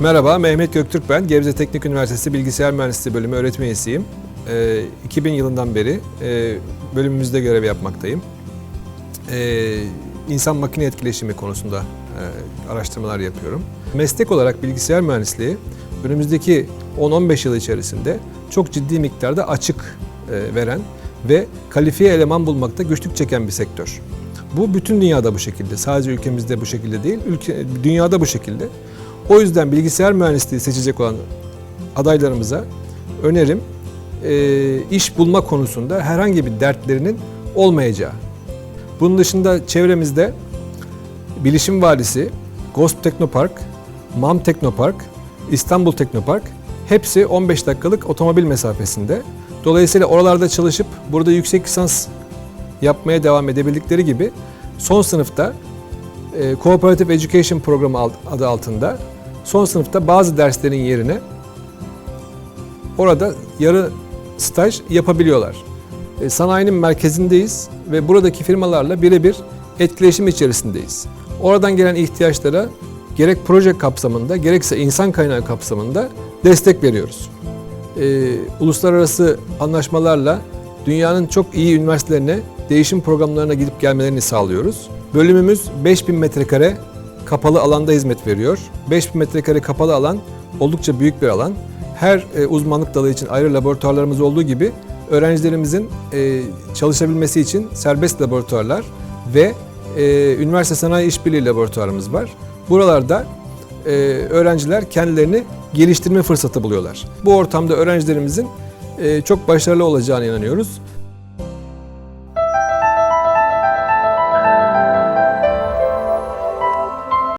Merhaba, Mehmet Göktürk ben. Gebze Teknik Üniversitesi Bilgisayar Mühendisliği Bölümü öğretim üyesiyim. Ee, 2000 yılından beri e, bölümümüzde görev yapmaktayım. Ee, insan makine etkileşimi konusunda e, araştırmalar yapıyorum. Meslek olarak bilgisayar mühendisliği önümüzdeki 10-15 yıl içerisinde çok ciddi miktarda açık e, veren ve kalifiye eleman bulmakta güçlük çeken bir sektör. Bu bütün dünyada bu şekilde. Sadece ülkemizde bu şekilde değil, ülke, dünyada bu şekilde. O yüzden bilgisayar mühendisliği seçecek olan adaylarımıza önerim e, iş bulma konusunda herhangi bir dertlerinin olmayacağı. Bunun dışında çevremizde Bilişim Vadisi, Ghost Teknopark, MAM Teknopark, İstanbul Teknopark hepsi 15 dakikalık otomobil mesafesinde. Dolayısıyla oralarda çalışıp burada yüksek lisans yapmaya devam edebildikleri gibi son sınıfta e, Cooperative Education programı adı altında son sınıfta bazı derslerin yerine orada yarı staj yapabiliyorlar. E, sanayinin merkezindeyiz ve buradaki firmalarla birebir etkileşim içerisindeyiz. Oradan gelen ihtiyaçlara gerek proje kapsamında gerekse insan kaynağı kapsamında destek veriyoruz. E, uluslararası anlaşmalarla dünyanın çok iyi üniversitelerine değişim programlarına gidip gelmelerini sağlıyoruz. Bölümümüz 5000 metrekare kapalı alanda hizmet veriyor. 5000 metrekare kapalı alan oldukça büyük bir alan. Her e, uzmanlık dalı için ayrı laboratuvarlarımız olduğu gibi öğrencilerimizin e, çalışabilmesi için serbest laboratuvarlar ve e, üniversite sanayi işbirliği laboratuvarımız var. Buralarda e, öğrenciler kendilerini geliştirme fırsatı buluyorlar. Bu ortamda öğrencilerimizin e, çok başarılı olacağına inanıyoruz.